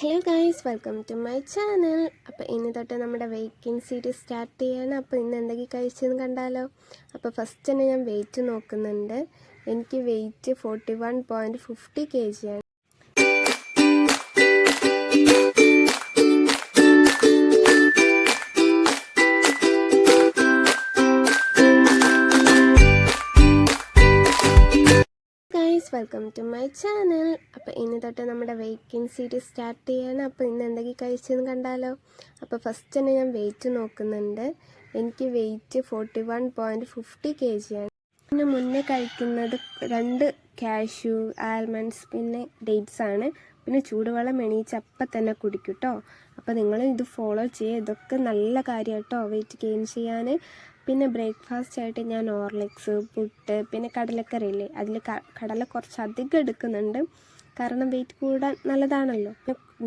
Hello guys welcome to my channel അപ്പോൾ ഇന്ന് തൊട്ട് നമ്മുടെ വെയ്ക്കിംഗ് സീരീസ് സ്റ്റാർട്ട് ചെയ്യാണ്. അപ്പോൾ ഇന്ന് എന്തൊക്കെ കഴിച്ചെന്ന് കണ്ടാലോ? അപ്പോൾ ഫസ്റ്റ് തന്നെ ഞാൻ വെയിറ്റ് നോക്കുന്നുണ്ട്. എനിക്ക് weight forty one point fifty K G welcome to my channel അപ്പോൾ ഇന്ന് തൊട്ട് നമ്മുടെ വെയ്റ്റിംഗ് സീരീസ് സ്റ്റാർട്ട് ചെയ്യാണ്. അപ്പോൾ ഇന്ന് എന്തെങ്കിലും കഴിച്ചെന്ന് കണ്ടാലോ? അപ്പോൾ ഫസ്റ്റ് തന്നെ ഞാൻ വെയിറ്റ് നോക്കുന്നുണ്ട്. എനിക്ക് weight forty one point fifty K G ആണ്. പിന്നെ മുന്നേ കഴിക്കുന്നത് രണ്ട് കാഷ്യൂ ആൽമണ്ട്സ് പിന്നെ ഡേറ്റ്സ് ആണ്. പിന്നെ ചൂടുവെള്ളം എണീച്ച് അപ്പം തന്നെ കുടിക്കും കേട്ടോ അപ്പോൾ നിങ്ങൾ ഇത് ഫോളോ ചെയ്യുക ഇതൊക്കെ നല്ല കാര്യം കേട്ടോ വെയിറ്റ് ഗെയിൻ ചെയ്യാൻ. പിന്നെ ബ്രേക്ക്ഫാസ്റ്റ് ആയിട്ട് ഞാൻ ഓർലിക്സ് പുട്ട് പിന്നെ കടലക്കറി ഇല്ലേ അതിൽ കടല കുറച്ച് അധികം എടുക്കുന്നുണ്ട്. കാരണം വെയിറ്റ് കൂടാൻ നല്ലതാണല്ലോ.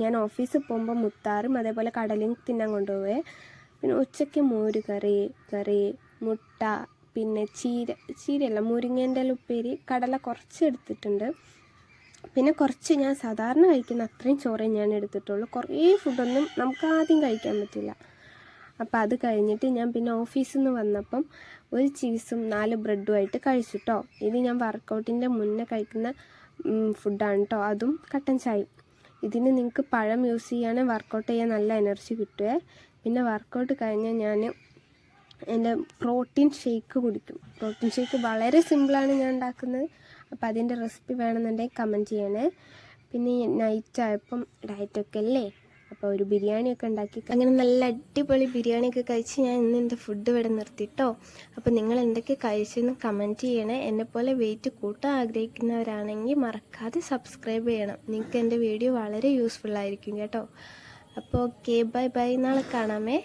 ഞാൻ ഓഫീസിൽ പോകുമ്പോൾ മുത്താറും അതേപോലെ കടലയും തിന്നാൻ കൊണ്ടുപോവേ. പിന്നെ ഉച്ചയ്ക്ക് മോര് കറി കറി മുട്ട പിന്നെ ചീര ചീരയല്ല മുരിങ്ങേന്റെ ഉപ്പേരി കടല കുറച്ച് എടുത്തിട്ടുണ്ട്. പിന്നെ കുറച്ച് ഞാൻ സാധാരണ കഴിക്കുന്ന അത്രയും ചോറേ ഞാൻ എടുത്തിട്ടുള്ളൂ. കുറേ ഫുഡൊന്നും നമുക്ക് ആദ്യം കഴിക്കാൻ പറ്റില്ല. അപ്പോൾ അത് കഴിഞ്ഞിട്ട് ഞാൻ പിന്നെ ഓഫീസിൽ നിന്ന് വന്നപ്പം ഒരു ചീസും നാല് ബ്രെഡുമായിട്ട് കഴിച്ചു കേട്ടോ ഇത് ഞാൻ വർക്കൗട്ടിന്റെ മുന്നേ കഴിക്കുന്ന ഫുഡാണ് കേട്ടോ അതും കട്ടൻ ചായ ഇതിന് നിങ്ങൾക്ക് പഴം യൂസ് ചെയ്യുകയാണെങ്കിൽ വർക്കൗട്ട് ചെയ്യാൻ നല്ല എനർജി കിട്ടുമേ പിന്നെ വർക്കൗട്ട് കഴിഞ്ഞാൽ ഞാൻ എന്റെ പ്രോട്ടീൻ ഷേക്ക് കുടിക്കും. പ്രോട്ടീൻ ഷേക്ക് വളരെ സിമ്പിളാണ് ഞാൻ ഉണ്ടാക്കുന്നത്. അപ്പോൾ അതിന്റെ റെസിപ്പി വേണമെന്നുണ്ടെങ്കിൽ കമന്റ് ചെയ്യണേ. പിന്നെ നൈറ്റ് ആയപ്പം ഡയറ്റൊക്കെ അല്ലേ? അപ്പോൾ ഒരു ബിരിയാണിയൊക്കെ ഉണ്ടാക്കി അങ്ങനെ നല്ല അടിപൊളി ബിരിയാണിയൊക്കെ കഴിച്ച് ഞാൻ ഇന്ന് എന്റെ ഫുഡ് ഇവിടെ നിർത്തിട്ടോ. അപ്പോൾ നിങ്ങൾ എന്തൊക്കെ കഴിച്ചെന്ന് കമന്റ് ചെയ്യണേ. എന്നെപ്പോലെ വെയിറ്റ് കൂട്ടാൻ ആഗ്രഹിക്കുന്നവരാണെങ്കിൽ മറക്കാതെ സബ്സ്ക്രൈബ് ചെയ്യണം. നിങ്ങൾക്ക് എന്റെ വീഡിയോ വളരെ യൂസ്ഫുൾ ആയിരിക്കും കേട്ടോ. അപ്പോൾ ഓക്കെ ബൈ ബൈ നാളെ കാണാമേ.